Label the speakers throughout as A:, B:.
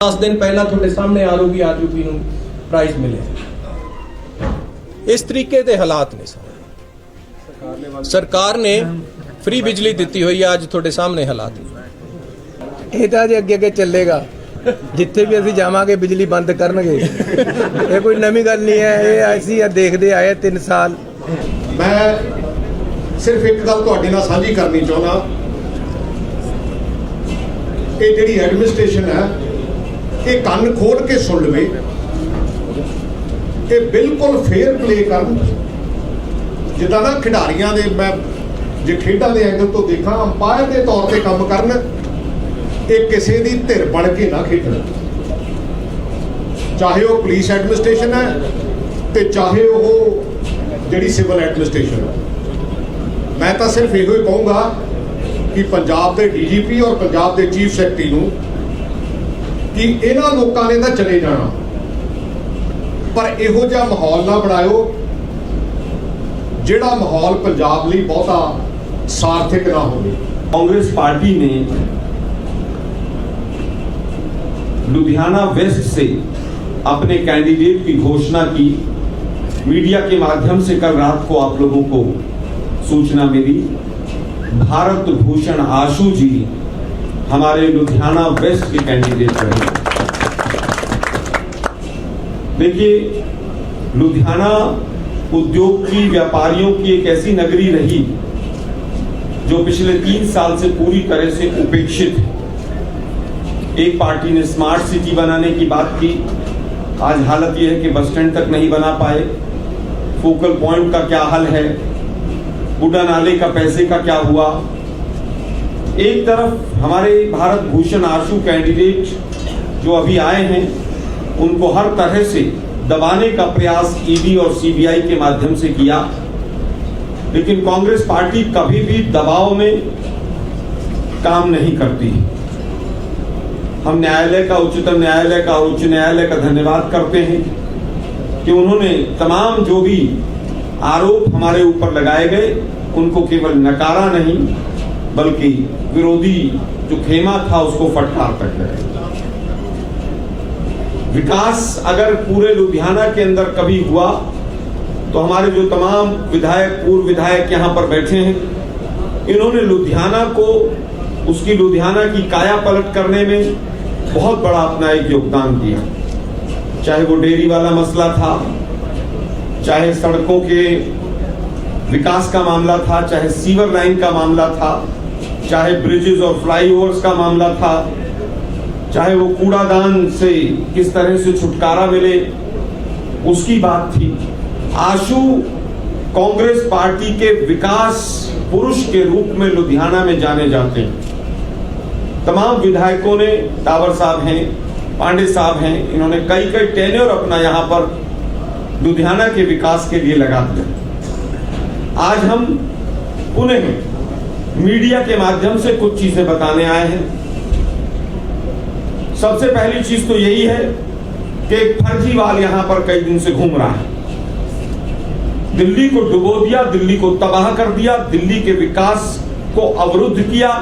A: 10 ਦਿਨ ਪਹਿਲਾਂ ਤੁਹਾਡੇ ਸਾਹਮਣੇ ਆਰਓਬੀ ਆਰਯੂਬੀ ਨੂੰ ਪ੍ਰਾਈਜ਼ ਮਿਲਿਆ। ਇਸ ਤਰੀਕੇ ਦੇ ਹਾਲਾਤ ਨੇ ਸਾਰੇ। ਸਰਕਾਰ ਨੇ ਫ੍ਰੀ ਬਿਜਲੀ ਦਿੱਤੀ ਹੋਈ ਹੈ ਅੱਜ ਤੁਹਾਡੇ ਸਾਹਮਣੇ ਹਾਲਾਤ
B: ਇਹ ਤਾਂ ਜੇ ਅੱਗੇ ਅੱਗੇ ਚੱਲੇਗਾ ਜਿੱਥੇ ਵੀ ਅਸੀਂ ਜਾਵਾਂਗੇ ਬਿਜਲੀ ਬੰਦ ਕਰਨਗੇ। ਇਹ ਕੋਈ ਨਵੀਂ ਗੱਲ ਨਹੀਂ ਹੈ ਇਹ ਅਸੀਂ ਆ ਦੇਖਦੇ ਆਏ 3 ਸਾਲ।
C: ਮੈਂ ਸਿਰਫ ਇੱਕ ਗੱਲ ਤੁਹਾਡੇ ਨਾਲ ਸਾਂਝੀ ਕਰਨੀ ਚਾਹੁੰਦਾ। ਇਹ ਜਿਹੜੀ ਐਡਮਿਨਿਸਟ੍ਰੇਸ਼ਨ ਹੈ ਇਹ ਕੰਨ ਖੋਲ ਕੇ ਸੁਣ ਲਵੇ ਇਹ ਬਿਲਕੁਲ ਫੇਅਰ ਪਲੇ ਕਰਨ। ਜਿੱਦਾਂ ਨਾ ਖਿਡਾਰੀਆਂ ਦੇ ਮੈਂ ਜੇ ਖੇਡਾਂ ਦੇ ਐਂਗਲ ਤੋਂ ਦੇਖਾਂ ਅੰਪਾਇਰ ਦੇ ਤੌਰ ਤੇ ਕੰਮ ਕਰਨ, ਇਹ ਕਿਸੇ ਦੀ ਧਿਰ ਬਣ ਕੇ ਨਾ ਖੇਡਣ। ਚਾਹੇ ਉਹ ਪੁਲਿਸ ਐਡਮਿਨਿਸਟ੍ਰੇਸ਼ਨ ਹੈ ਤੇ ਚਾਹੇ ਉਹ ਜਿਹੜੀ ਸਿਵਲ ਐਡਮਿਨਿਸਟ੍ਰੇਸ਼ਨ ਹੈ। ਮੈਂ ਤਾਂ ਸਿਰਫ ਇਹੋ ਹੀ ਕਹੂੰਗਾ ਕਿ ਪੰਜਾਬ ਦੇ ਡੀਜੀਪੀ ਔਰ ਪੰਜਾਬ ਦੇ ਚੀਫ ਸੈਕਟਰੀ ਨੂੰ ਕਿ ਇਹਨਾਂ ਲੋਕਾਂ ਨੇ ਤਾਂ ਚਲੇ ਜਾਣਾ ਪਰ ਇਹੋ ਜਿਹਾ ਮਾਹੌਲ ਨਾ ਬਣਾਇਓ ਜਿਹੜਾ ਮਾਹੌਲ ਪੰਜਾਬ ਲਈ ਬਹੁਤਾ ਸਾਰਥਕ ਨਾ ਹੋਵੇ
D: कांग्रेस पार्टी ने लुधियाना वेस्ट से अपने कैंडिडेट की घोषणा की मीडिया के माध्यम से कल रात को आप लोगों को सूचना मिली भारत भूषण आशु जी हमारे लुधियाना वेस्ट के कैंडिडेट रहे। देखिए, लुधियाना उद्योग की, व्यापारियों की एक ऐसी नगरी रही, जो पिछले तीन साल से पूरी तरह से उपेक्षित है। एक पार्टी ने स्मार्ट सिटी बनाने की बात की। आज हालत यह है कि बस स्टैंड तक नहीं बना पाए। फोकल पॉइंट का क्या हल है? बुड्ढा नाले का, पैसे का क्या हुआ? एक तरफ़ हमारे भारत भूषण आशु कैंडिडेट जो अभी आए हैं, उनको हर तरह से दबाने का प्रयास ईडी और सीबीआई के माध्यम से किया। लेकिन कांग्रेस पार्टी कभी भी दबाव में काम नहीं करती। हम न्यायालय का, उच्चतम न्यायालय का, उच्च न्यायालय का धन्यवाद करते हैं कि उन्होंने तमाम जो भी आरोप हमारे ऊपर लगाए गए, उनको केवल नकारा नहीं बल्कि विरोधी जो खेमा था उसको फटकार तक गए। विकास अगर पूरे लुधियाना के अंदर कभी हुआ तो हमारे जो तमाम विधायक, पूर्व विधायक यहाँ पर बैठे हैं, इन्होंने लुधियाना को उसकी लुधियाना की काया पलट करने में बहुत बड़ा अपना एक योगदान दिया। चाहे वो डेयरी वाला मसला था, चाहे सड़कों के विकास का मामला था, चाहे सीवर लाइन का मामला था चाहे ब्रिजेस और फ्लाईओवर्स का मामला था, चाहे वो कूड़ादान से किस तरह से छुटकारा मिले, उसकी बात थी। आशु कांग्रेस पार्टी के विकास पुरुष के रूप में लुधियाना में जाने जाते हैं। तमाम विधायकों ने टावर साहब हैं, पांडे साहब हैं, इन्होंने कई कई टेन्योर अपना यहाँ पर लुधियाना के विकास के लिए लगा दिया। आज हम पुनः मीडिया के माध्यम से कुछ चीज़ें बताने आए हैं। सबसे पहली चीज़ तो यही है कि एक फर्जीवाल यहाँ पर कई दिन से घूम रहा है। दिल्ली को डुबो दिया, दिल्ली को तबाह कर दिया, दिल्ली के विकास को अवरुद्ध किया।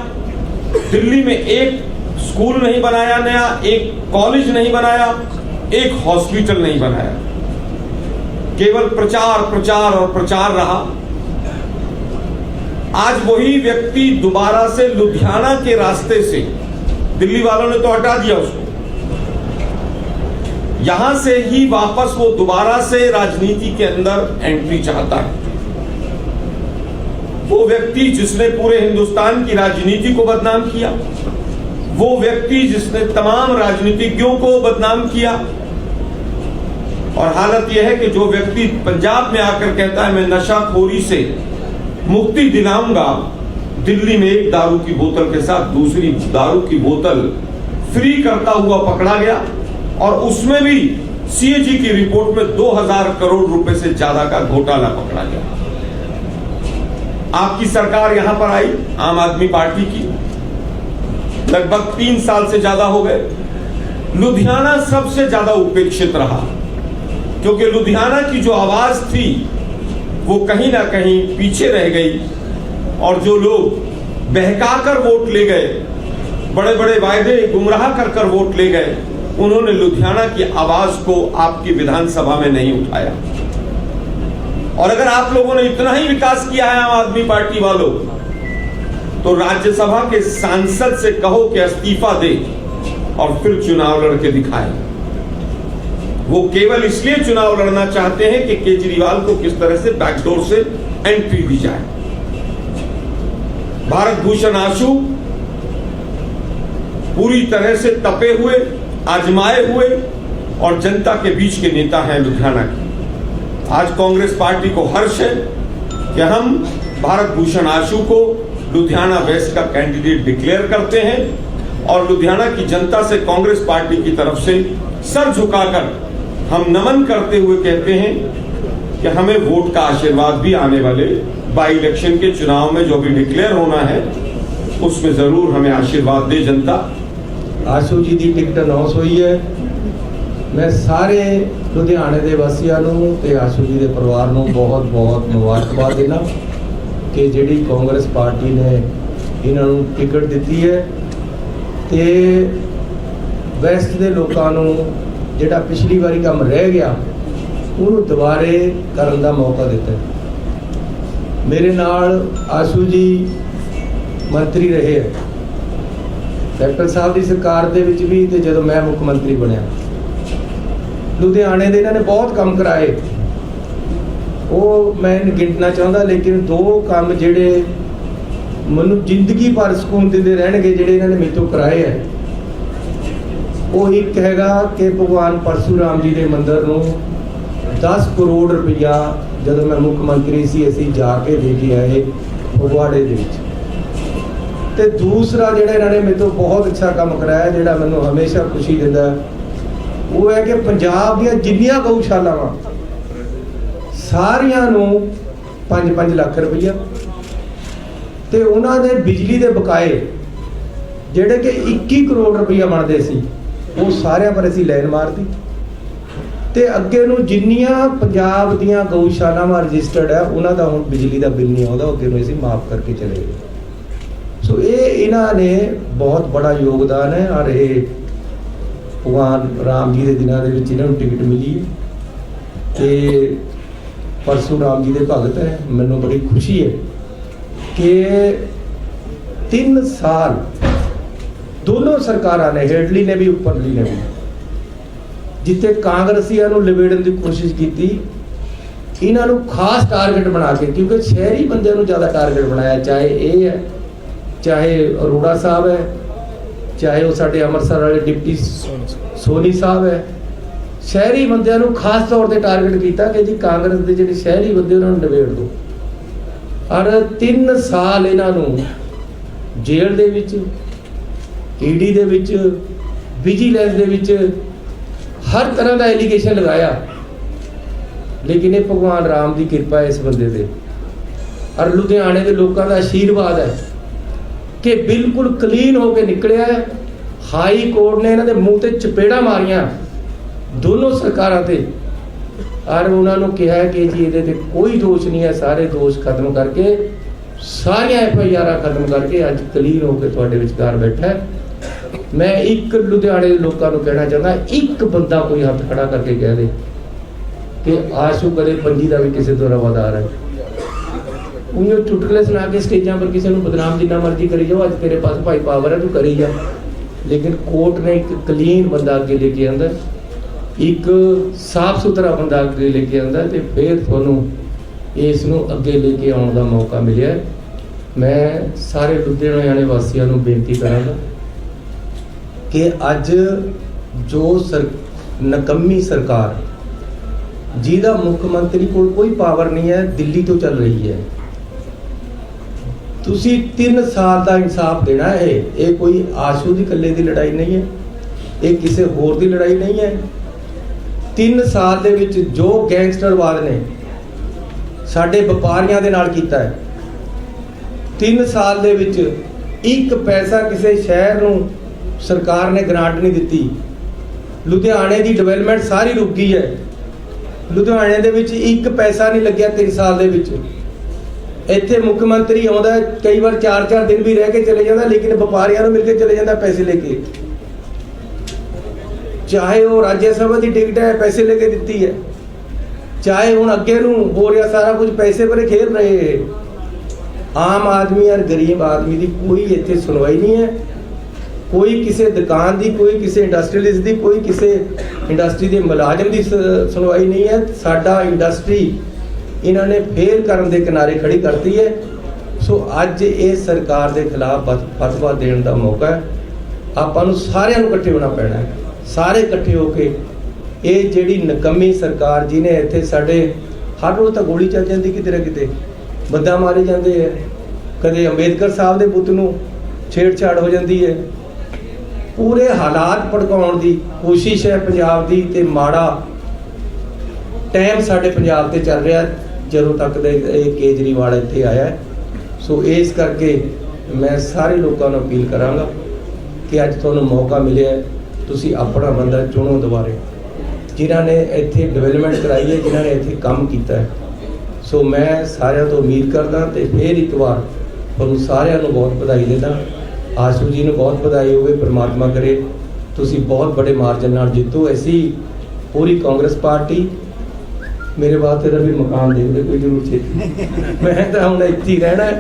D: दिल्ली में एक स्कूल नहीं बनाया नया, एक कॉलेज नहीं बनाया, एक हॉस्पिटल नहीं बनाया। केवल प्रचार प्रचार और प्रचार रहा। आज वही व्यक्ति दोबारा से लुधियाना के रास्ते से, दिल्ली वालों ने तो हटा दिया उसको। यहाँ से ही वापस वो दोबारा से राजनीति के अंदर एंट्री चाहता है। वो व्यक्ति जिसने पूरे हिंदुस्तान की राजनीति को बदनाम किया, वो व्यक्ति जिसने तमाम राजनीतिज्ञों को बदनाम किया, और हालत यह है कि जो व्यक्ति पंजाब में आकर कहता है, मैं नशाखोरी से मुक्ति दिलाऊँगा। दिल्ली में एक दारू की बोतल के साथ दूसरी दारू की बोतल फ्री करता हुआ पकड़ा गया और उसमें भी सीएजी की रिपोर्ट में 2000 करोड़ रुपए से ज़्यादा का घोटाला पकड़ा गया। आपकी सरकार यहाँ पर आई, आम आदमी पार्टी की। लगभग तीन साल से ज़्यादा हो गए। लुधियाना सबसे ज़्यादा उपेक्षित रहा, क्योंकि लुधियाना की जो आवाज़ थी वो कहीं ना कहीं पीछे रह गई और जो लोग बहकाकर वोट ले गए बड़े बड़े वायदे गुमराह कर कर वोट ले गए, उन्होंने लुधियाना की आवाज़ को आपकी विधानसभा में नहीं उठाया। और अगर आप लोगों ने इतना ही विकास किया है आम आदमी पार्टी वालों तो राज्यसभा के सांसद से कहो कि इस्तीफा दे और फिर चुनाव लड़के दिखाए। वो केवल इसलिए चुनाव लड़ना चाहते हैं कि केजरीवाल को किस तरह से बैकडोर से एंट्री दी जाए। भारत भूषण आशु पूरी तरह से तपे हुए, आजमाए हुए और जनता के बीच के नेता हैं लुधियाना के। आज कांग्रेस पार्टी को हर्ष है कि हम भारत भूषण आशु को लुधियाना वेस्ट का कैंडिडेट डिक्लेयर करते हैं और लुधियाना की जनता से कांग्रेस पार्टी की तरफ़ से सर झुकाकर हम नमन करते हुए कहते हैं कि हमें वोट का आशीर्वाद भी आने वाले बाई इलेक्शन के चुनाव में जो भी डिक्लेयर होना है उसमें जरूर हमें आशीर्वाद दे जनता
B: ਆਸ਼ੂ ਜੀ ਦੀ ਟਿਕਟ ਅਨਾਉਂਸ ਹੋਈ ਹੈ ਮੈਂ ਸਾਰੇ ਲੁਧਿਆਣੇ ਦੇ ਵਾਸੀਆਂ ਨੂੰ ਤੇ ਆਸ਼ੂ ਜੀ ਦੇ ਪਰਿਵਾਰ ਨੂੰ ਬਹੁਤ ਬਹੁਤ ਮੁਬਾਰਕਬਾਦ ਦੇਣਾ ਕਿ ਜਿਹੜੀ ਕਾਂਗਰਸ ਪਾਰਟੀ ਨੇ ਇਹਨਾਂ ਨੂੰ ਟਿਕਟ ਦਿੱਤੀ ਹੈ ਤੇ ਵੈਸਟ ਦੇ ਲੋਕਾਂ ਨੂੰ ਜਿਹੜਾ ਪਿਛਲੀ ਵਾਰੀ ਕੰਮ ਰਹਿ ਗਿਆ, ਉਹਨੂੰ ਦੁਬਾਰੇ ਕਰਨ ਦਾ ਮੌਕਾ ਦਿੱਤਾ। ਮੇਰੇ ਨਾਲ ਆਸ਼ੂ ਜੀ ਮੰਤਰੀ ਰਹੇ ਹੈ ਡਾਕਟਰ ਸਾਹਿਬ ਦੀ ਸਰਕਾਰ ਦੇ ਵਿੱਚ ਵੀ ਤੇ ਜਦੋਂ ਮੈਂ ਮੁੱਖ ਮੰਤਰੀ ਬਣਿਆ। ਲੁਧਿਆਣੇ ਦੇ ਇਹਨਾਂ ਨੇ ਬਹੁਤ ਕੰਮ ਕਰਾਏ। ਉਹ ਮੈਂ ਗਿਣਨਾ ਚਾਹੁੰਦਾ, ਲੇਕਿਨ ਦੋ ਕੰਮ ਜਿਹੜੇ ਮੈਨੂੰ ਜ਼ਿੰਦਗੀ ਭਰ ਸਕੂਨ ਦਿੰਦੇ ਰਹਿਣਗੇ, ਜਿਹੜੇ ਇਹਨਾਂ ਨੇ ਮੇਰੇ ਤੋਂ ਕਰਾਏ ਹੈ ਉਹ ਇੱਕ ਹੈਗਾ ਕਿ ਭਗਵਾਨ ਪਰਸ਼ੂਰਾਮ ਜੀ ਦੇ ਮੰਦਿਰ ਨੂੰ 10 ਕਰੋੜ ਰੁਪਇਆ ਜਦੋਂ ਮੈਂ ਮੁੱਖ ਮੰਤਰੀ ਸੀ, ਅਸੀਂ ਜਾ ਕੇ ਦੇ ਕੇ ਆਏ ਫਗਵਾੜੇ ਦੇ ਵਿੱਚ। ਤੇ ਦੂਸਰਾ ਜਿਹੜਾ ਇਹਨਾਂ ਨੇ ਮੇਰੇ ਤੋਂ ਬਹੁਤ ਅੱਛਾ ਕੰਮ ਕਰਾਇਆ, ਜਿਹੜਾ ਮੈਨੂੰ ਹਮੇਸ਼ਾ ਖੁਸ਼ੀ ਦਿੰਦਾ, ਉਹ ਹੈ ਕਿ ਪੰਜਾਬ ਦੀਆਂ ਜਿੰਨੀਆਂ ਗਊਸ਼ਾਲਾਵਾਂ, ਸਾਰੀਆਂ ਨੂੰ 5-5 ਲੱਖ ਰੁਪਈਆ। ਤੇ ਉਹਨਾਂ ਦੇ ਬਿਜਲੀ ਦੇ ਬਕਾਏ, ਜਿਹੜੇ ਕਿ 21 ਕਰੋੜ ਰੁਪਈਆ ਬਣਦੇ ਸੀ ਉਹ ਸਾਰਿਆਂ ਪਰ ਅਸੀਂ ਲਾਈਨ ਮਾਰਤੀ। ਤੇ ਅੱਗੇ ਨੂੰ ਜਿੰਨੀਆਂ ਪੰਜਾਬ ਦੀਆਂ ਗਊਸ਼ਾਲਾਵਾਂ ਰਜਿਸਟਰਡ ਹੈ ਉਹਨਾਂ ਦਾ ਹੁਣ ਬਿਜਲੀ ਦਾ ਬਿੱਲ ਨਹੀਂ ਆਉਂਦਾ ਅੱਗੇ ਨੂੰ ਅਸੀਂ ਮਾਫ ਕਰਕੇ ਚਲੇ ਗਏ। ਸੋ ਇਹ ਇਹਨਾਂ ਨੇ ਬਹੁਤ ਬੜਾ ਯੋਗਦਾਨ ਹੈ ਔਰ ਇਹ ਭਗਵਾਨ ਰਾਮ ਜੀ ਦੇ ਦਿਨਾਂ ਦੇ ਵਿੱਚ ਇਹਨਾਂ ਨੂੰ ਟਿਕਟ ਮਿਲੀ ਹੈ। ਤੇ ਪਰਸੂ ਰਾਮ ਜੀ ਦੇ ਭਗਤ ਹੈ, ਮੈਨੂੰ ਬੜੀ ਖੁਸ਼ੀ ਹੈ ਕਿ 3 ਸਾਲ ਦੋਨੋਂ ਸਰਕਾਰਾਂ ਨੇ, ਹੇਠਲੀ ਨੇ ਵੀ, ਉੱਪਰਲੀ ਨੇ ਵੀ। ਜਿੱਥੇ ਕਾਂਗਰਸੀਆਂ ਨੂੰ ਲਿਬੇੜਨ ਦੀ ਕੋਸ਼ਿਸ਼ ਕੀਤੀ, ਇਹਨਾਂ ਨੂੰ ਖਾਸ ਟਾਰਗੇਟ ਬਣਾ ਕੇ, ਕਿਉਂਕਿ ਸ਼ਹਿਰੀ ਬੰਦਿਆਂ ਨੂੰ ਜ਼ਿਆਦਾ ਟਾਰਗੇਟ ਬਣਾਇਆ, ਚਾਹੇ ਇਹ ਹੈ, ਚਾਹੇ ਅਰੋੜਾ ਸਾਹਿਬ ਹੈ, ਚਾਹੇ ਉਹ ਸਾਡੇ ਅੰਮ੍ਰਿਤਸਰ ਵਾਲੇ ਡਿਪਟੀ ਸੋਨੀ ਸਾਹਿਬ ਹੈ, ਸ਼ਹਿਰੀ ਬੰਦਿਆਂ ਨੂੰ ਖਾਸ ਤੌਰ ਤੇ ਟਾਰਗੇਟ ਕੀਤਾ ਕਿ ਜੀ ਕਾਂਗਰਸ ਦੇ ਜਿਹੜੇ ਸ਼ਹਿਰੀ ਬੰਦੇ, ਉਹਨਾਂ ਨੂੰ ਨਿਬੇੜ ਦਿਓ ਔਰ 3 ਸਾਲ ਇਹਨਾਂ ਨੂੰ ਜੇਲ੍ਹ ਦੇ ਵਿੱਚ ਈਡੀ ਦੇ ਵਿੱਚ, ਵਿਜੀਲੈਂਸ ਦੇ ਵਿੱਚ ਹਰ ਤਰ੍ਹਾਂ ਦਾ ਐਲੀਗੇਸ਼ਨ ਲਗਾਇਆ। ਲੇਕਿਨ ਇਹ ਭਗਵਾਨ ਰਾਮ ਦੀ ਕਿਰਪਾ ਹੈ ਇਸ ਬੰਦੇ ਤੇ। ਔਰ ਲੁਧਿਆਣੇ ਦੇ ਲੋਕਾਂ ਦਾ ਆਸ਼ੀਰਵਾਦ ਹੈ ਕਿ ਬਿਲਕੁਲ ਕਲੀਨ ਹੋ ਕੇ ਨਿਕਲਿਆ ਹੈ। ਹਾਈ ਕੋਰਟ ਨੇ ਇਹਨਾਂ ਦੇ ਮੂੰਹ ਤੇ ਚਪੇੜਾ ਮਾਰੀਆਂ ਦੋਨੋਂ ਸਰਕਾਰਾਂ ਤੇ। ਔਰ ਉਹਨਾਂ ਨੂੰ ਕਿਹਾ ਕਿ ਜੀ ਇਹਦੇ ਤੇ ਕੋਈ ਦੋਸ਼ ਨਹੀਂ ਹੈ, ਸਾਰੇ ਦੋਸ਼ ਖਤਮ ਕਰਕੇ, ਸਾਰੀਆਂ ਐਫ ਆਈ ਆਰਾਂ ਖਤਮ ਕਰਕੇ ਅੱਜ ਕਲੀਨ ਹੋ ਕੇ ਤੁਹਾਡੇ ਵਿਚਕਾਰ ਬੈਠਾ ਹੈ। ਮੈਂ ਇੱਕ ਲੁਧਿਆਣੇ ਦੇ ਲੋਕਾਂ ਨੂੰ ਕਹਿਣਾ ਚਾਹੁੰਦਾ, ਇੱਕ ਬੰਦਾ ਕੋਈ ਹੱਥ ਖੜਾ ਕਰਕੇ ਕਹਿ ਦੇ ਕਿ ਆਸ਼ੂ ਕਰੇ, ਪੰਜੀ ਦਾ ਵੀ ਕਿਸੇ ਤੋਂ ਰਵਾਦਾਰ ਹੈ। ਉਹਨੂੰ ਚੁਟਕਲੇ ਸੁਣਾ ਕੇ ਸਟੇਜਾਂ ਪਰ ਕਿਸੇ ਨੂੰ ਬਦਨਾਮ ਜਿੰਨਾ ਮਰਜ਼ੀ ਕਰੀ ਜਾਓ, ਅੱਜ ਤੇਰੇ ਪਾਸ ਭਾਈ ਪਾਵਰ ਹੈ, ਤੂੰ ਕਰੀ ਜਾ। ਲੇਕਿਨ ਕੋਰਟ ਨੇ ਇੱਕ ਕਲੀਨ ਬੰਦਾ ਅੱਗੇ ਲੈ ਕੇ ਆਂਦਾ, ਇੱਕ ਸਾਫ਼ ਸੁਥਰਾ ਬੰਦਾ ਅੱਗੇ ਲੈ ਕੇ ਆਂਦਾ ਤੇ ਫਿਰ ਤੁਹਾਨੂੰ ਇਸ ਨੂੰ ਅੱਗੇ ਲੈ ਕੇ ਆਉਣ ਦਾ ਮੌਕਾ ਮਿਲਿਆ। ਮੈਂ ਸਾਰੇ ਲੁਧਿਆਣੇ ਵਾਲੇ ਵਾਸੀਆਂ ਨੂੰ ਬੇਨਤੀ ਕਰਾਂਗਾ ਕਿ ਅੱਜ ਜੋ ਸਰ, ਨਕੰਮੀ ਸਰਕਾਰ ਜਿਹਦਾ ਮੁੱਖ ਮੰਤਰੀ ਕੋਲ ਕੋਈ ਪਾਵਰ ਨਹੀਂ ਹੈ, ਦਿੱਲੀ ਤੋਂ ਚੱਲ ਰਹੀ ਹੈ। ਤੁਸੀਂ 3 ਸਾਲ ਦਾ ਇਨਸਾਫ ਦੇਣਾ ਹੈ, ਇਹ ਕੋਈ ਆਸ਼ੂ ਦੀ ਇਕੱਲੇ ਦੀ ਲੜਾਈ ਨਹੀਂ ਹੈ, ਇਹ ਕਿਸੇ ਹੋਰ ਦੀ ਲੜਾਈ ਨਹੀਂ ਹੈ। 3 ਸਾਲ ਦੇ ਵਿੱਚ ਜੋ ਗੈਂਗਸਟਰਵਾਦ ਨੇ, ਸਾਡੇ ਵਪਾਰੀਆਂ ਦੇ ਨਾਲ ਕੀਤਾ ਹੈ। 3 ਸਾਲ ਦੇ ਵਿੱਚ ਇੱਕ ਪੈਸਾ ਕਿਸੇ ਸ਼ਹਿਰ ਨੂੰ ਸਰਕਾਰ ਨੇ ਗ੍ਰਾਂਟ ਨਹੀਂ ਦਿੱਤੀ। ਲੁਧਿਆਣੇ ਦੀ ਡਿਵੈਲਪਮੈਂਟ ਸਾਰੀ ਰੁਕ ਗਈ ਹੈ। ਲੁਧਿਆਣੇ ਦੇ ਵਿੱਚ ਇੱਕ ਪੈਸਾ ਨਹੀਂ ਲੱਗਿਆ 3 ਸਾਲ ਦੇ ਵਿੱਚ। ਇੱਥੇ ਮੁੱਖ ਮੰਤਰੀ ਆਉਂਦਾ, ਕਈ ਵਾਰ 4-4 ਦਿਨ ਵੀ ਰਹਿ ਕੇ ਚਲੇ ਜਾਂਦਾ, ਲੇਕਿਨ ਵਪਾਰੀਆਂ ਨੂੰ ਮਿਲ ਕੇ ਚਲੇ ਜਾਂਦਾ ਪੈਸੇ ਲੈ ਕੇ। ਚਾਹੇ ਉਹ ਰਾਜ ਸਭਾ ਦੀ ਟਿਕਟ ਹੈ, ਪੈਸੇ ਲੈ ਕੇ ਦਿੱਤੀ ਹੈ। ਚਾਹੇ ਹੁਣ ਅੱਗੇ ਨੂੰ ਹੋ ਰਿਹਾ ਸਾਰਾ ਕੁਝ, ਪੈਸੇ ਭਰੇ ਖੇਡ ਰਹੇ ਆਮ ਆਦਮੀ ਔਰ ਗਰੀਬ ਆਦਮੀ ਦੀ ਕੋਈ ਇੱਥੇ ਸੁਣਵਾਈ ਨਹੀਂ ਹੈ। ਕੋਈ ਕਿਸੇ ਦੁਕਾਨ ਦੀ, ਕੋਈ ਕਿਸੇ ਇੰਡਸਟਰੀਅਲਿਸਟ ਦੀ, ਕੋਈ ਕਿਸੇ ਇੰਡਸਟਰੀ ਦੇ ਮੁਲਾਜ਼ਮ ਦੀ ਸ- ਸੁਣਵਾਈ ਨਹੀਂ ਹੈ। ਸਾਡਾ ਇੰਡਸਟਰੀ ਇਹਨਾਂ ਨੇ ਫੇਲ ਕਰਨ ਦੇ ਕਿਨਾਰੇ ਖੜੀ ਕਰਤੀ ਹੈ। ਸੋ ਅੱਜ ਇਹ ਸਰਕਾਰ ਦੇ ਖਿਲਾਫ ਫਤਵਾ ਦੇਣ ਦਾ ਮੌਕਾ ਹੈ। ਆਪਾਂ ਨੂੰ ਸਾਰਿਆਂ ਨੂੰ ਇਕੱਠੇ ਹੋਣਾ ਪੈਣਾ ਹੈ। ਸਾਰੇ ਇਕੱਠੇ ਹੋ ਕੇ ਇਹ ਜਿਹੜੀ ਨਕਮੀ ਸਰਕਾਰ ਜਿਹਨੇ ਇੱਥੇ ਸਾਡੇ, ਹਰ ਰੋਜ਼ ਤਾਂ ਗੋਲੀ ਚੱਲ ਜਾਂਦੀ ਕਿਤੇ ਨਾ ਕਿਤੇ। ਬੰਦਾ ਮਾਰੇ ਜਾਂਦੇ ਹੈ ਕਦੇ ਅੰਬੇਦਕਰ ਸਾਹਿਬ ਦੇ ਪੁੱਤ ਨੂੰ ਛੇੜਛਾੜ ਹੋ ਜਾਂਦੀ ਹੈ। ਪੂਰੇ ਹਾਲਾਤ ਭੜਕਾਉਣ ਦੀ ਕੋਸ਼ਿਸ਼ ਹੈ ਪੰਜਾਬ ਦੀ ਤੇ ਮਾੜਾ ਟਾਈਮ ਸਾਡੇ ਪੰਜਾਬ ਤੇ ਚੱਲ ਰਿਹਾ ਜਦੋਂ ਤੱਕ ਦੇ ਇਹ ਕੇਜਰੀਵਾਲ ਇੱਥੇ ਆਇਆ ਸੋ ਇਸ ਕਰਕੇ ਮੈਂ ਸਾਰੇ ਲੋਕਾਂ ਨੂੰ ਅਪੀਲ ਕਰਾਂਗਾ ਕਿ ਅੱਜ ਤੁਹਾਨੂੰ ਮੌਕਾ ਮਿਲਿਆ ਤੁਸੀਂ ਆਪਣਾ ਬੰਦਾ ਚੁਣੋ ਦੁਬਾਰੇ। ਜਿਨ੍ਹਾਂ ਨੇ ਇੱਥੇ ਡਿਵੈਲਪਮੈਂਟ ਕਰਾਈ ਹੈ, ਜਿਨ੍ਹਾਂ ਨੇ ਇੱਥੇ ਕੰਮ ਕੀਤਾ ਹੈ। ਸੋ ਮੈਂ ਸਾਰਿਆਂ ਤੋਂ ਉਮੀਦ ਕਰਦਾ ਤੇ ਫੇਰ ਇੱਕ ਵਾਰ ਤੁਹਾਨੂੰ ਸਾਰਿਆਂ ਨੂੰ ਬਹੁਤ ਵਧਾਈ ਦਿੰਦਾ। ਆਸ਼ੂ ਜੀ ਨੂੰ ਬਹੁਤ ਵਧਾਈ ਹੋਵੇ, ਪ੍ਰਮਾਤਮਾ ਕਰੇ। ਤੁਸੀਂ ਬਹੁਤ ਬੜੇ ਮਾਰਜਨ ਨਾਲ ਜਿੱਤੋ। ਐਸੀ ਪੂਰੀ ਕਾਂਗਰਸ ਪਾਰਟੀ, ਮੇਰੇ ਵਾਸਤੇ ਤਾਂ ਵੀ ਮਕਾਨ ਦੇ ਦੇ ਕੋਈ ਜ਼ਰੂਰ ਛੇਤੀ ਮੈਂ ਤਾਂ ਹੁਣ ਇੱਥੇ ਹੀ ਰਹਿਣਾ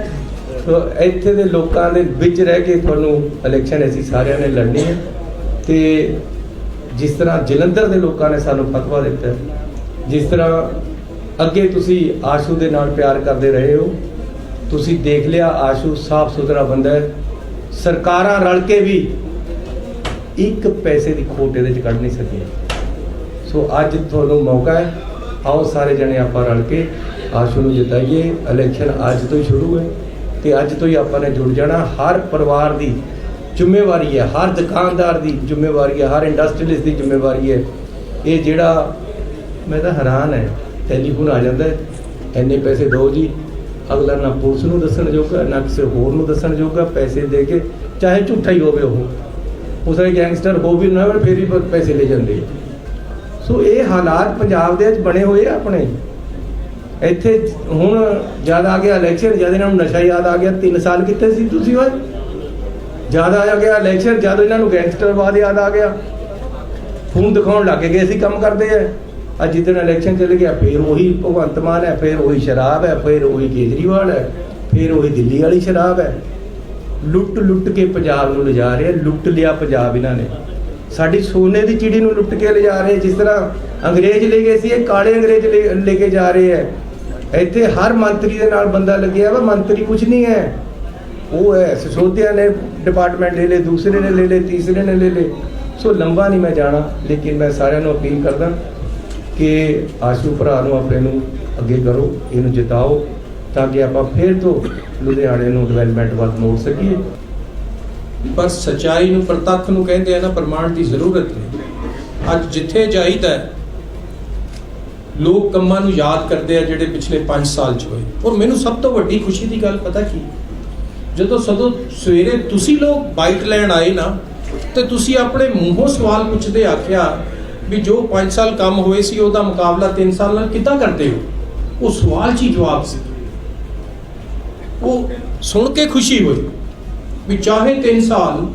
B: ਸੋ ਇੱਥੇ ਦੇ ਲੋਕਾਂ ਦੇ ਵਿੱਚ ਰਹਿ ਕੇ ਤੁਹਾਨੂੰ ਇਲੈਕਸ਼ਨ ਅਸੀਂ ਸਾਰਿਆਂ ਨੇ ਲੜਨੀ ਹੈ। ਤੇ ਜਿਸ ਤਰ੍ਹਾਂ ਜਲੰਧਰ ਦੇ ਲੋਕਾਂ ਨੇ ਸਾਨੂੰ ਫਤਵਾ ਦਿੱਤਾ, ਜਿਸ ਤਰ੍ਹਾਂ ਅੱਗੇ ਤੁਸੀਂ ਆਸ਼ੂ ਦੇ ਨਾਲ ਪਿਆਰ ਕਰਦੇ ਰਹੇ ਹੋ, ਤੁਸੀਂ ਦੇਖ ਲਿਆ ਆਸ਼ੂ ਸਾਫ਼ ਸੁਥਰਾ ਬੰਦਾ ਹੈ। ਸਰਕਾਰਾਂ ਰਲ ਕੇ ਵੀ ਇੱਕ ਪੈਸੇ ਦੀ ਖੋਟ ਇਹਦੇ ਚ ਕੱਢ ਨਹੀਂ ਸਕੀਆਂ। ਸੋ ਅੱਜ ਤੁਹਾਨੂੰ ਮੌਕਾ ਹੈ। ਆਓ ਸਾਰੇ ਜਣੇ ਆਪਾਂ ਰਲ ਕੇ ਆਸ਼ੂ ਨੂੰ ਜਿਤਾਈਏ। ਇਲੈਕਸ਼ਨ ਅੱਜ ਤੋਂ ਹੀ ਸ਼ੁਰੂ ਹੈ ਤੇ ਅੱਜ ਤੋਂ ਹੀ ਆਪਾਂ ਨੇ ਜੁੜ ਜਾਣਾ। ਹਰ ਪਰਿਵਾਰ ਦੀ ਜ਼ਿੰਮੇਵਾਰੀ ਹੈ, ਹਰ ਦੁਕਾਨਦਾਰ ਦੀ ਜ਼ਿੰਮੇਵਾਰੀ ਹੈ, ਹਰ ਇੰਡਸਟਰੀਅਲਿਸਟ ਦੀ ਜ਼ਿੰਮੇਵਾਰੀ ਹੈ। ਇਹ ਜਿਹੜਾ ਮੈਂ ਤਾਂ ਹੈਰਾਨ ਹੈ, ਟੈਲੀਫੋਨ ਆ ਜਾਂਦਾ ਹੈ। ਇੰਨੇ ਪੈਸੇ ਦਿਓ ਜੀ। ਅਗਲਾ ਨਾ ਪੁਲਿਸ ਨੂੰ ਦੱਸਣ ਜੋਗਾ, ਨਾ ਕਿਸੇ ਹੋਰ ਨੂੰ ਦੱਸਣ ਜੋਗਾ, ਪੈਸੇ ਦੇ ਕੇ, ਚਾਹੇ ਝੂਠਾ ਹੀ ਹੋਵੇ ਉਹ। ਉਸਰੇ ਗੈਂਗਸਟਰ ਹੋ ਵੀ ਨਾ ਹੋਵੇ ਫਿਰ ਵੀ ਪੈਸੇ ਲੈ ਜਾਂਦੇ। ਸੋ ਇਹ ਹਾਲਾਤ ਪੰਜਾਬ ਦੇ ਵਿੱਚ ਬਣੇ ਹੋਏ ਆ ਆਪਣੇ। ਇੱਥੇ ਹੁਣ ਜਦ ਆ ਗਿਆ ਇਲੈਕਸ਼ਨ ਜਦ ਇਹਨਾਂ ਨੂੰ ਨਸ਼ਾ ਯਾਦ ਆ ਗਿਆ 3 ਸਾਲ ਕਿੱਥੇ ਸੀ ਤੁਸੀਂ ਓਏ? ਜਦ ਆ ਗਿਆ ਇਲੈਕਸ਼ਨ ਜਦ ਇਹਨਾਂ ਨੂੰ ਗੈਂਗਸਟਰਵਾਦ ਯਾਦ ਆ ਗਿਆ। ਫੋਨ ਦਿਖਾਉਣ ਲੱਗ ਗਏ ਅਸੀਂ ਕੰਮ ਕਰਦੇ ਆ। ਅੱਜ ਜਿੱਦਣ ਇਲੈਕਸ਼ਨ ਚੱਲ ਗਿਆ, ਫਿਰ ਉਹੀ ਭਗਵੰਤ ਮਾਨ ਹੈ, ਫਿਰ ਉਹੀ ਸ਼ਰਾਬ ਹੈ, ਫਿਰ ਉਹੀ ਕੇਜਰੀਵਾਲ ਹੈ, ਫਿਰ ਉਹੀ ਦਿੱਲੀ ਵਾਲੀ ਸ਼ਰਾਬ ਹੈ। ਲੁੱਟ ਲੁੱਟ ਕੇ ਪੰਜਾਬ ਨੂੰ ਲਿਜਾ ਰਹੇ, ਲੁੱਟ ਲਿਆ ਪੰਜਾਬ ਇਹਨਾਂ ਨੇ। ਸਾਡੀ ਸੋਨੇ ਦੀ ਚਿੜੀ ਨੂੰ ਲੁੱਟ ਕੇ ਲਿਜਾ ਰਹੇ, ਜਿਸ ਤਰ੍ਹਾਂ ਅੰਗਰੇਜ਼ ਲੈ ਗਏ ਸੀ, ਇਹ ਕਾਲੇ ਅੰਗਰੇਜ਼ ਲੈ ਲੈ ਕੇ ਜਾ ਰਹੇ ਹੈ। ਇੱਥੇ ਹਰ ਮੰਤਰੀ ਦੇ ਨਾਲ ਬੰਦਾ ਲੱਗਿਆ ਵਾ, ਮੰਤਰੀ ਕੁਝ ਨਹੀਂ ਹੈ। ਉਹ ਹੈ ਸਿਸੋਦੀਆ ਨੇ ਡਿਪਾਰਟਮੈਂਟ ਲੈ ਲਏ, ਦੂਸਰੇ ਨੇ ਲੈ ਲਏ, ਤੀਸਰੇ ਨੇ ਲੈ ਲਏ। ਸੋ ਲੰਬਾ ਨਹੀਂ ਮੈਂ ਜਾਣਾ, ਲੇਕਿਨ ਮੈਂ ਸਾਰਿਆਂ ਨੂੰ ਅਪੀਲ ਕਰਦਾ ਕਿ ਆਸ਼ੂ ਭਰਾ ਨੂੰ ਆਪਣੇ ਨੂੰ ਅੱਗੇ ਕਰੋ ਇਹਨੂੰ ਜਿਤਾਓ ਤਾਂ ਕਿ ਆਪਾਂ ਫਿਰ ਤੋਂ ਲੁਧਿਆਣੇ ਨੂੰ ਡਿਵੈਲਪਮੈਂਟ ਵੱਲ ਮੋੜ ਸਕੀਏ।
A: ਪਰ ਸਚਾਈ ਨੂੰ ਪ੍ਰਤੱਖ ਨੂੰ ਕਹਿੰਦੇ ਆ ਨਾ ਪ੍ਰਮਾਣ ਦੀ ਜ਼ਰੂਰਤ ਨਹੀਂ। ਅੱਜ ਜਿੱਥੇ ਜਾਈਦਾ ਹੈ, ਲੋਕ ਕੰਮਾਂ ਨੂੰ ਯਾਦ ਕਰਦੇ ਆ ਜਿਹੜੇ ਪਿਛਲੇ 5 ਸਾਲ ਚ ਹੋਏ। ਔਰ ਮੈਨੂੰ ਸਭ ਤੋਂ ਵੱਡੀ ਖੁਸ਼ੀ ਦੀ ਗੱਲ ਪਤਾ ਕੀ? ਜਦੋਂ ਸਦੋਂ ਸਵੇਰੇ ਤੁਸੀਂ ਲੋਕ ਬਾਈਟ ਲੈਣ ਆਏ ਨਾ ਤੇ ਤੁਸੀਂ ਆਪਣੇ ਮੂੰਹੋਂ ਸਵਾਲ ਪੁੱਛਦੇ ਆਖਿਆ ਵੀ ਜੋ 5 ਸਾਲ ਕੰਮ ਹੋਏ ਸੀ, ਉਹਦਾ ਮੁਕਾਬਲਾ 3 ਸਾਲ ਨਾਲ ਕਿੱਦਾਂ ਕਰਦੇ ਹੋ? ਉਹ ਸਵਾਲ 'ਚ ਹੀ ਜਵਾਬ ਸੀ। ਉਹ ਸੁਣ ਕੇ ਖੁਸ਼ੀ ਹੋਈ ਵੀ ਚਾਹੇ 3 ਸਾਲ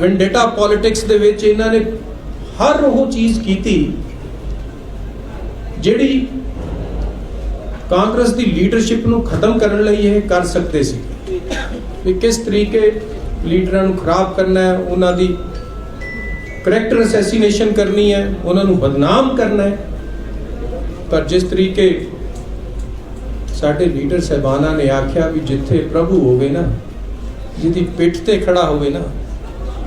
A: ਵੈਂਡੇਟਾ ਪੋਲਿਟਿਕਸ ਦੇ ਵਿੱਚ ਇਹਨਾਂ ਨੇ ਹਰ ਉਹ ਚੀਜ਼ ਕੀਤੀ ਜਿਹੜੀ ਕਾਂਗਰਸ ਦੀ ਲੀਡਰਸ਼ਿਪ ਨੂੰ ਖਤਮ ਕਰਨ ਲਈ ਇਹ ਕਰ ਸਕਦੇ ਸੀ। ਵੀ ਕਿਸ ਤਰੀਕੇ ਲੀਡਰਾਂ ਨੂੰ ਖਰਾਬ ਕਰਨਾ ਹੈ, ਉਹਨਾਂ ਦੀ ਕਰੈਕਟਰ ਅਸੈਸੀਨੇਸ਼ਨ ਕਰਨੀ ਹੈ, ਉਹਨਾਂ ਨੂੰ ਬਦਨਾਮ ਕਰਨਾ ਹੈ। ਪਰ ਜਿਸ ਤਰੀਕੇ ਸਾਡੇ ਲੀਡਰ ਸਹਿਬਾਨਾਂ ਨੇ ਆਖਿਆ ਵੀ ਜਿੱਥੇ ਪ੍ਰਭੂ ਹੋਵੇ ਨਾ, ਜਿਹਦੀ ਪਿੱਠ ਤੇ ਖੜਾ ਹੋਵੇ ਨਾ,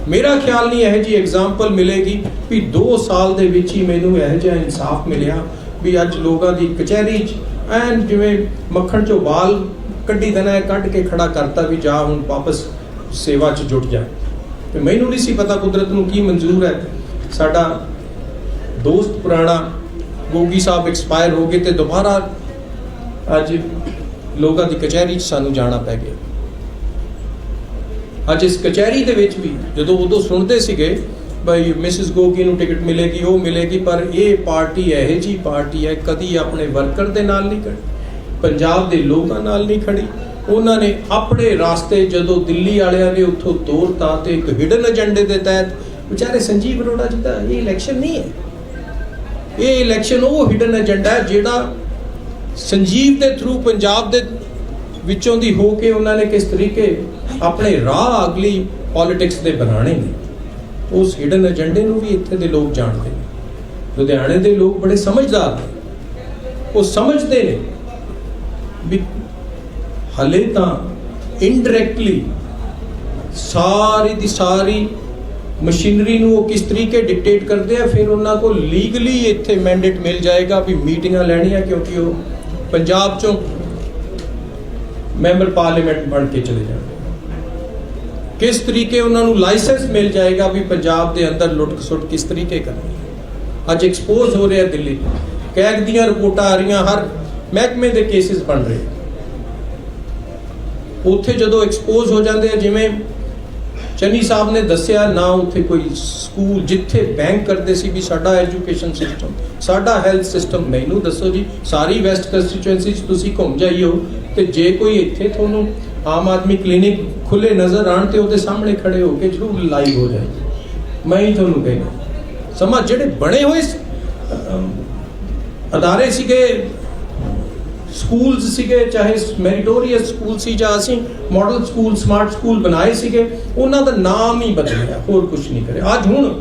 A: ਮੇਰਾ ਖਿਆਲ ਨਹੀਂ ਇਹ ਜੀ ਐਗਜ਼ਾਮਪਲ ਮਿਲੇਗੀ ਵੀ 2 ਸਾਲ ਦੇ ਵਿੱਚ ਹੀ ਮੈਨੂੰ ਇਹ ਜਿਹਾ ਇਨਸਾਫ ਮਿਲਿਆ ਵੀ ਅੱਜ ਲੋਕਾਂ ਦੀ ਕਚਹਿਰੀ 'ਚ ਐਨ ਜਿਵੇਂ ਮੱਖਣ 'ਚੋਂ ਵਾਲ ਕੱਢੀ ਦੇਣਾ ਹੈ, ਕੱਢ ਕੇ ਖੜਾ ਕਰਤਾ ਵੀ ਜਾ ਹੁਣ ਵਾਪਸ ਸੇਵਾ 'ਚ ਜੁਟ ਜਾ। ਤੇ ਮੈਨੂੰ ਨਹੀਂ ਸੀ ਪਤਾ ਕੁਦਰਤ ਨੂੰ ਕੀ ਮਨਜ਼ੂਰ ਹੈ। ਸਾਡਾ ਦੋਸਤ ਪੁਰਾਣਾ ਗੋਗੀ ਸਾਹਿਬ ਐਕਸਪਾਇਰ ਹੋ ਗਏ ਤੇ ਦੁਬਾਰਾ ਅੱਜ ਲੋਕਾਂ ਦੀ ਕਚਹਿਰੀ 'ਚ ਸਾਨੂੰ ਜਾਣਾ ਪੈ ਗਿਆ। ਅੱਜ ਇਸ ਕਚਹਿਰੀ ਦੇ ਵਿੱਚ ਵੀ ਜਦੋਂ ਉਦੋਂ ਸੁਣਦੇ ਸੀਗੇ, ਬਈ ਮਿਸਿਸ ਗੋਗੀ ਨੂੰ ਟਿਕਟ ਮਿਲੇਗੀ, ਉਹ ਮਿਲੇਗੀ, ਪਰ ਇਹ ਪਾਰਟੀ ਇਹੋ ਜੀ ਪਾਰਟੀ ਹੈ, ਕਦੀ ਆਪਣੇ ਵਰਕਰ ਦੇ ਨਾਲ ਨਹੀਂ ਖੜੀ, ਪੰਜਾਬ ਦੇ ਲੋਕਾਂ ਨਾਲ ਨਹੀਂ ਖੜੀ। ਉਹਨਾਂ ਨੇ ਆਪਣੇ ਰਾਸਤੇ ਜਦੋਂ ਦਿੱਲੀ ਵਾਲਿਆਂ ਨੇ ਉੱਥੋਂ ਤੋਰਤਾ ਤੇ ਇੱਕ ਹਿਡਨ ਏਜੰਡੇ ਦੇ ਤਹਿਤ, ਵਿਚਾਰੇ ਸੰਜੀਵ ਅਰੋੜਾ ਜੀ ਦਾ ਇਹ ਇਲੈਕਸ਼ਨ ਨਹੀਂ ਹੈ। ਇਹ ਇਲੈਕਸ਼ਨ ਉਹ ਹਿਡਨ ਏਜੰਡਾ ਹੈ ਜਿਹੜਾ ਸੰਜੀਵ ਦੇ ਥਰੂ ਪੰਜਾਬ ਦੇ ਵਿੱਚੋਂ ਦੀ ਹੋ ਕੇ ਉਹਨਾਂ ਨੇ ਕਿਸ ਤਰੀਕੇ ਆਪਣੇ ਰਾਹ ਅਗਲੀ ਪੋਲਿਟਿਕਸ ਦੇ ਬਣਾਣੇ ਨੇ। ਉਸ ਹਿਡਨ ਏਜੰਡੇ ਨੂੰ ਵੀ ਇੱਥੇ ਦੇ ਲੋਕ ਜਾਣਦੇ ਨੇ। ਲੁਧਿਆਣੇ ਦੇ ਲੋਕ ਬੜੇ ਸਮਝਦਾਰ ਨੇ। ਉਹ ਸਮਝਦੇ ਨੇ ਵੀ ਹਲੇ ਤਾਂ ਇਨਡਾਇਰੈਕਟਲੀ ਸਾਰੀ ਦੀ ਸਾਰੀ ਮਸ਼ੀਨਰੀ ਨੂੰ ਉਹ ਕਿਸ ਤਰੀਕੇ ਡਿਕਟੇਟ ਕਰਦੇ ਆ, ਫਿਰ ਉਹਨਾਂ ਕੋਲ ਲੀਗਲੀ ਇੱਥੇ ਮੈਂਡੇਟ ਮਿਲ ਜਾਏਗਾ ਵੀ ਮੀਟਿੰਗਾਂ ਲੈਣੀਆਂ ਕਿਉਂਕਿ ਉਹ ਪੰਜਾਬ ਚੋਂ ਮੈਂਬਰ ਪਾਰਲੀਮੈਂਟ ਬਣ ਕੇ ਚਲੇ ਜਾਣਗੇ ਕਿਸ ਤਰੀਕੇ ਉਹਨਾਂ ਨੂੰ ਲਾਇਸੈਂਸ ਮਿਲ ਜਾਏਗਾ ਵੀ ਪੰਜਾਬ ਦੇ ਅੰਦਰ ਲੁੱਟ ਖਸੁੱਟ ਕਿਸ ਤਰੀਕੇ ਕਰਨੀ ਅੱਜ ਐਕਸਪੋਜ਼ ਹੋ ਰਿਹਾ ਦਿੱਲੀ। ਕੈਗ ਦੀਆਂ ਰਿਪੋਰਟਾਂ ਆ ਰਹੀਆਂ, ਹਰ ਮਹਿਕਮੇ ਦੇ ਕੇਸਿਸ ਬਣ ਰਹੇ। ਉੱਥੇ ਜਦੋਂ ਐਕਸਪੋਜ਼ ਹੋ ਜਾਂਦੇ ਆ, ਜਿਵੇਂ ਚੰਨੀ ਸਾਹਿਬ ਨੇ ਦੱਸਿਆ, ਨਾ ਉੱਥੇ ਕੋਈ ਸਕੂਲ ਜਿੱਥੇ ਬੈਂਕ ਕਰਦੇ ਸੀ ਵੀ ਸਾਡਾ ਐਜੂਕੇਸ਼ਨ ਸਿਸਟਮ ਸਾਡਾ ਹੈਲਥ ਸਿਸਟਮ ਮੈਨੂੰ ਦੱਸੋ ਜੀ, ਸਾਰੀ ਵੈਸਟ ਕੰਸਟੀਚੁਐਂਸੀ 'ਚ ਤੁਸੀਂ ਘੁੰਮ ਜਾਈਓ ਤੇ ਜੇ ਕੋਈ ਇੱਥੇ ਤੁਹਾਨੂੰ ਆਮ ਆਦਮੀ ਕਲੀਨਿਕ ਖੁੱਲੇ ਨਜ਼ਰ ਆਣ ਤੇ ਉਹਦੇ ਸਾਹਮਣੇ ਖੜੇ ਹੋ ਕੇ ਜ਼ਰੂਰ ਲਾਈਵ ਹੋ ਜਾਏ। ਮੈਂ ਹੀ ਤੁਹਾਨੂੰ ਕਹਿੰਦਾ। ਸਮਾਂ ਜਿਹੜੇ ਬਣੇ ਹੋਏ ਅਦਾਰੇ ਸੀਗੇ ਸਕੂਲਸ ਸੀਗੇ, ਚਾਹੇ ਮੈਰੀਟੋਰੀਅਸ ਸਕੂਲ ਸੀ ਜਾਂ ਅਸੀਂ ਮਾਡਲ ਸਕੂਲ ਸਮਾਰਟ ਸਕੂਲ ਬਣਾਏ ਸੀਗੇ, ਉਹਨਾਂ ਦਾ ਨਾਮ ਹੀ ਬਦਲਿਆ ਹੋਰ ਕੁਝ ਨਹੀਂ ਕਰਿਆ। ਅੱਜ ਹੁਣ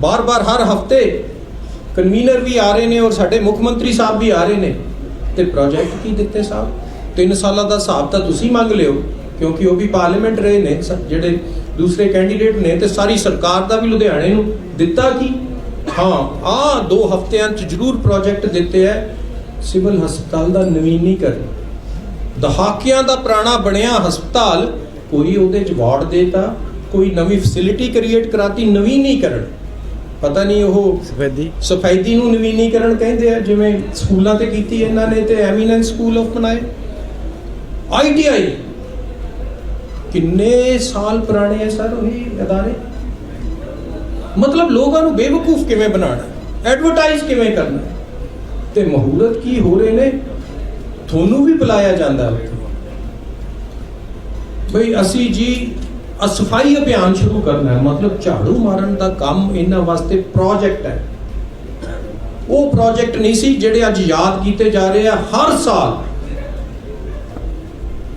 A: ਬਾਰ-ਬਾਰ, ਹਰ ਹਫ਼ਤੇ ਕਨਵੀਨਰ ਵੀ ਆ ਰਹੇ ਨੇ ਔਰ ਸਾਡੇ ਮੁੱਖ ਮੰਤਰੀ ਸਾਹਿਬ ਵੀ ਆ ਰਹੇ ਨੇ ਤੇ ਪ੍ਰੋਜੈਕਟ ਕੀ ਦਿੱਤੇ ਸਾਹਿਬ? 3 ਸਾਲਾਂ ਦਾ ਹਿਸਾਬ ਤਾਂ ਤੁਸੀਂ ਮੰਗ ਲਿਓ, ਕਿਉਂਕਿ ਉਹ ਵੀ ਪਾਰਲੀਮੈਂਟ ਰਹੇ ਨੇ ਜਿਹੜੇ ਦੂਸਰੇ ਕੈਂਡੀਡੇਟ ਨੇ ਤੇ ਸਾਰੀ ਸਰਕਾਰ ਦਾ ਵੀ ਲੁਧਿਆਣੇ ਨੂੰ ਦਿੱਤਾ ਕੀ? ਹਾਂ ਆ ਦੋ ਹਫ਼ਤਿਆਂ 'ਚ ਜ਼ਰੂਰ ਪ੍ਰੋਜੈਕਟ ਦਿੱਤੇ ਐ ਸਿਵਲ ਹਸਪਤਾਲ ਦਾ ਨਵੀਨੀਕਰਨ। ਦਹਾਕਿਆਂ ਦਾ ਪੁਰਾਣਾ ਬਣਿਆ ਹਸਪਤਾਲ ਕੋਈ ਉਹਦੇ 'ਚ ਵਾਰਡ ਦੇਤਾ ਕੋਈ ਨਵੀਂ ਫੈਸਿਲਿਟੀ ਕ੍ਰੀਏਟ ਕਰਾਤੀ ਨਵੀਨੀਕਰਨ। ਪਤਾ ਨਹੀਂ ਉਹ
B: ਸਫੈਦੀ।
A: ਸਫੈਦੀ ਨੂੰ ਨਵੀਨੀਕਰਨ ਕਹਿੰਦੇ ਆ ਜਿਵੇਂ ਸਕੂਲਾਂ ਤੇ ਕੀਤੀ ਇਹਨਾਂ ਨੇ ਤੇ ਐਮੀਨੈਂਸ ਸਕੂਲ ਆਫ ਬਣਾਏ। ਆਈਟੀਆਈ ਕਿੰਨੇ ਸਾਲ ਪੁਰਾਣੇ ਆ ਸਰ ਉਹ ਅਦਾਰੇ? ਮਤਲਬ ਲੋਕਾਂ ਨੂੰ ਬੇਵਕੂਫ ਕਿਵੇਂ ਬਣਾਉਣਾ? ਐਡਵਰਟਾਈਜ਼ ਕਿਵੇਂ ਕਰਨਾ? ਤੇ ਮਹੂਰਤ ਕੀ ਹੋ ਰਹੇ ਨੇ? ਤੁਹਾਨੂੰ ਵੀ ਬੁਲਾਇਆ ਜਾਂਦਾ ਬਈ ਅਸੀਂ ਜੀ ਅ ਸਫ਼ਾਈ ਅਭਿਆਨ ਸ਼ੁਰੂ ਕਰਨਾ ਹੈ। ਮਤਲਬ ਝਾੜੂ ਮਾਰਨ ਦਾ ਕੰਮ ਇਹਨਾਂ ਵਾਸਤੇ ਪ੍ਰੋਜੈਕਟ ਹੈ। ਉਹ ਪ੍ਰੋਜੈਕਟ ਨਹੀਂ ਸੀ ਜਿਹੜੇ ਅੱਜ ਯਾਦ ਕੀਤੇ ਜਾ ਰਹੇ ਆ। ਹਰ ਸਾਲ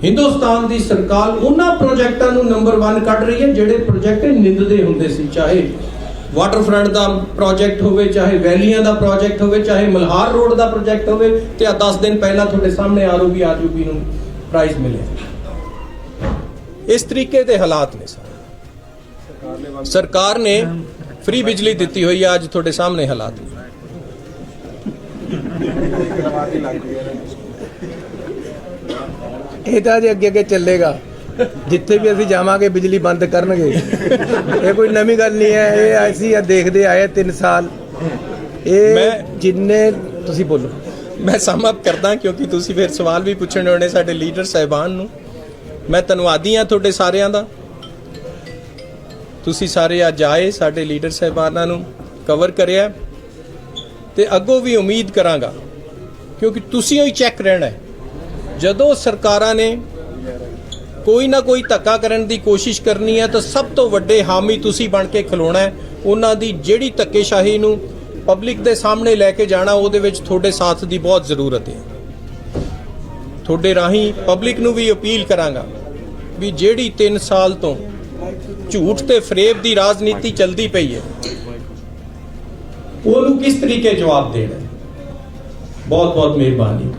A: ਹਿੰਦੁਸਤਾਨ ਦੀ ਸਰਕਾਰ ਉਹਨਾਂ ਪ੍ਰੋਜੈਕਟਾਂ ਨੂੰ ਨੰਬਰ 1 ਕੱਢ ਰਹੀ ਹੈ ਜਿਹੜੇ ਪ੍ਰੋਜੈਕਟ ਨਿੰਦਦੇ ਹੁੰਦੇ ਸੀ, ਚਾਹੇ ਵਾਟਰਫਰੰਟ ਦਾ ਪ੍ਰੋਜੈਕਟ ਹੋਵੇ, ਚਾਹੇ ਵੈਲੀਆਂ ਦਾ ਪ੍ਰੋਜੈਕਟ ਹੋਵੇ, ਚਾਹੇ ਮਲਹਾਰ ਰੋਡ ਦਾ ਪ੍ਰੋਜੈਕਟ ਹੋਵੇ, ਤੇ ਆ 10 ਦਿਨ ਪਹਿਲਾਂ ਤੁਹਾਡੇ ਸਾਹਮਣੇ ਆਰਓਬੀ ਆਰਯੂਬੀ ਨੂੰ ਪ੍ਰਾਈਜ਼ ਮਿਲਿਆ। ਇਸ ਤਰੀਕੇ ਦੇ ਹਾਲਾਤ ਨੇ ਸਾਰੇ। ਸਰਕਾਰ ਨੇ ਫ੍ਰੀ ਬਿਜਲੀ ਦਿੱਤੀ ਹੋਈ ਹੈ ਅੱਜ ਤੁਹਾਡੇ ਸਾਹਮਣੇ ਹਾਲਾਤ
B: ਇਹ ਤਾਂ ਜੇ ਅੱਗੇ ਅੱਗੇ ਚੱਲੇਗਾ। ਜਿੱਥੇ ਵੀ ਅਸੀਂ ਜਾਵਾਂਗੇ ਬਿਜਲੀ ਬੰਦ ਕਰਨਗੇ। ਇਹ ਕੋਈ ਨਵੀਂ ਗੱਲ ਨਹੀਂ ਹੈ। ਇਹ ਅਸੀਂ ਆ ਦੇਖਦੇ ਆਏ 3 ਸਾਲ। ਇਹ ਜਿੰਨੇ ਤੁਸੀਂ ਬੋਲੋ।
A: ਮੈਂ ਸਮਾਪਤ ਕਰਦਾ ਕਿਉਂਕਿ ਤੁਸੀਂ ਫਿਰ ਸਵਾਲ ਵੀ ਪੁੱਛਣੇ ਹੋਣੇ ਸਾਡੇ ਲੀਡਰ ਸਾਹਿਬਾਨ ਨੂੰ। ਮੈਂ ਧੰਨਵਾਦੀ ਹਾਂ ਤੁਹਾਡੇ ਸਾਰਿਆਂ ਦਾ। ਤੁਸੀਂ ਸਾਰੇ ਅੱਜ ਆਏ ਸਾਡੇ ਲੀਡਰ ਸਾਹਿਬਾਨਾਂ ਨੂੰ ਕਵਰ ਕਰਿਆ। ਤੇ ਅੱਗੋਂ ਵੀ ਉਮੀਦ ਕਰਾਂਗਾ ਕਿਉਂਕਿ ਤੁਸੀਂ ਹੀ ਚੈੱਕ ਰਹਿਣਾ ਹੈ। ਜਦੋਂ ਸਰਕਾਰਾਂ ਨੇ ਕੋਈ ਨਾ ਕੋਈ ਧੱਕਾ ਕਰਨ ਦੀ ਕੋਸ਼ਿਸ਼ ਕਰਨੀ ਹੈ ਤਾਂ ਸਭ ਤੋਂ ਵੱਡੇ ਹਾਮੀ ਤੁਸੀਂ ਬਣ ਕੇ ਖਲੋਣਾ ਹੈ। ਉਹਨਾਂ ਦੀ ਜਿਹੜੀ ਧੱਕੇਸ਼ਾਹੀ ਨੂੰ ਪਬਲਿਕ ਦੇ ਸਾਹਮਣੇ ਲੈ ਕੇ ਜਾਣਾ, ਉਹਦੇ ਵਿੱਚ ਤੁਹਾਡੇ ਸਾਥ ਦੀ ਬਹੁਤ ਜ਼ਰੂਰਤ ਹੈ। ਤੁਹਾਡੇ ਰਾਹੀਂ ਪਬਲਿਕ ਨੂੰ ਵੀ ਅਪੀਲ ਕਰਾਂਗਾ ਵੀ ਜਿਹੜੀ 3 ਸਾਲ ਤੋਂ ਝੂਠ ਤੇ ਫਰੇਬ ਦੀ ਰਾਜਨੀਤੀ ਚੱਲਦੀ ਪਈ ਹੈ, ਉਹਨੂੰ ਕਿਸ ਤਰੀਕੇ ਜਵਾਬ ਦੇਣਾ ਬਹੁਤ ਬਹੁਤ ਮਿਹਰਬਾਨੀ।